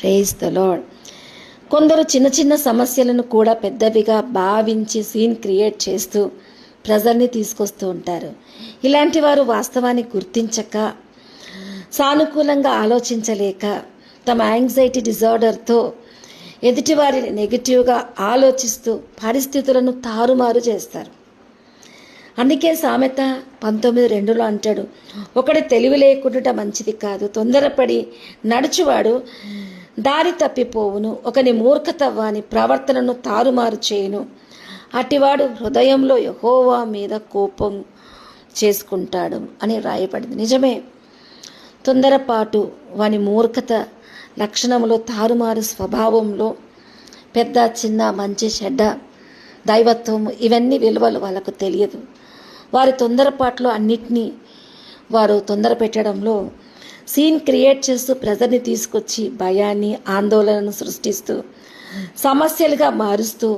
Praise the lord కొందరు చిన్న చిన్న సమస్యలను కూడా పెద్దవిగా భావించి సీన్ క్రియేట్ చేస్తూ ప్రజల్ని తీసుకొస్తూ ఉంటారు. ఇలాంటి వారు వాస్తవాన్ని గుర్తించక సానుకూలంగా ఆలోచించలేక తమ యాంగ్జైటీ డిజార్డర్తో ఎదుటివారిని నెగిటివ్గా ఆలోచిస్తూ పరిస్థితులను తారుమారు చేస్తారు. అందుకే సామెత పంతొమ్మిది రెండులో అంటాడు ఒకటి తెలివి లేకుండా మంచిది కాదు తొందరపడి నడుచువాడు దారి తప్పిపోవును. ఒకని మూర్ఖత వాని ప్రవర్తనను తారుమారు చేయును. అటివాడు హృదయంలో యహోవా మీద కోపం చేసుకుంటాడు అని రాయబడింది. నిజమే. తొందరపాటు వాని మూర్ఖత లక్షణంలో తారుమారు స్వభావంలో పెద్ద చిన్న మంచి చెడ్డ దైవత్వం ఇవన్నీ విలువలు వాళ్ళకు తెలియదు. వారి తొందరపాట్లో అన్నిటినీ వారు తొందర పెట్టడంలో సీన్ క్రియేట్ చేస్తూ ప్రజల్ని తీసుకొచ్చి భయాన్ని ఆందోళనను సృష్టిస్తూ సమస్యలుగా మారుస్తూ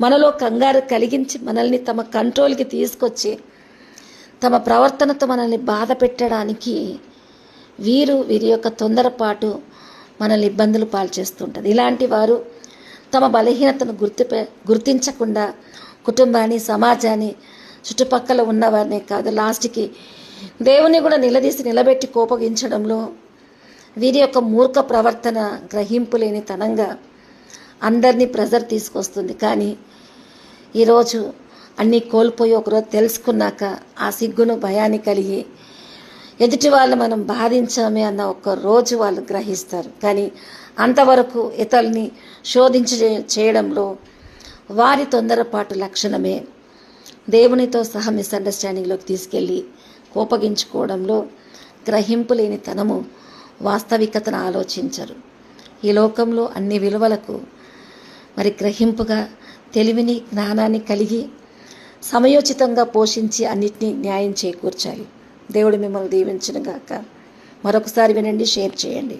మనలో కంగారు కలిగించి మనల్ని తమ కంట్రోల్కి తీసుకొచ్చి తమ ప్రవర్తనతో మనల్ని బాధ పెట్టడానికి వీరు వీరి యొక్క తొందరపాటు మనల్ని ఇబ్బందులు పాల్చేస్తుంటుంది ఇలాంటి వారు తమ బలహీనతను గుర్తు గుర్తించకుండా కుటుంబాన్ని సమాజాన్ని చుట్టుపక్కల ఉన్నవారినే కాదు లాస్ట్కి దేవుని కూడా నిలదీసి నిలబెట్టి కోపగించడంలో వీరి యొక్క మూర్ఖ ప్రవర్తన గ్రహింపు లేని తనంగా అందరినీ ప్రెజర్ తీసుకొస్తుంది. కానీ ఈరోజు అన్నీ కోల్పోయి ఒకరోజు తెలుసుకున్నాక ఆ సిగ్గును భయాన్ని కలిగి ఎదుటి వాళ్ళు మనం బాధించామే అన్న ఒక్క రోజు వాళ్ళు గ్రహిస్తారు. కానీ అంతవరకు ఇతరుల్ని శోధించి చేయడంలో వారి తొందరపాటు లక్షణమే. దేవునితో సహా మిస్అండర్స్టాండింగ్లోకి తీసుకెళ్ళి కోపగించుకోవడంలో గ్రహింపు లేని తనము వాస్తవికతను ఆలోచించరు. ఈ లోకంలో అన్ని విలువలకు మరి గ్రహింపుగా తెలివిని జ్ఞానాన్ని కలిగి సమయోచితంగా పోషించి అన్నిటినీ న్యాయం చేకూర్చాలి. దేవుడు మిమ్మల్ని దీవించిన గాక మరొకసారి వినండి షేర్ చేయండి.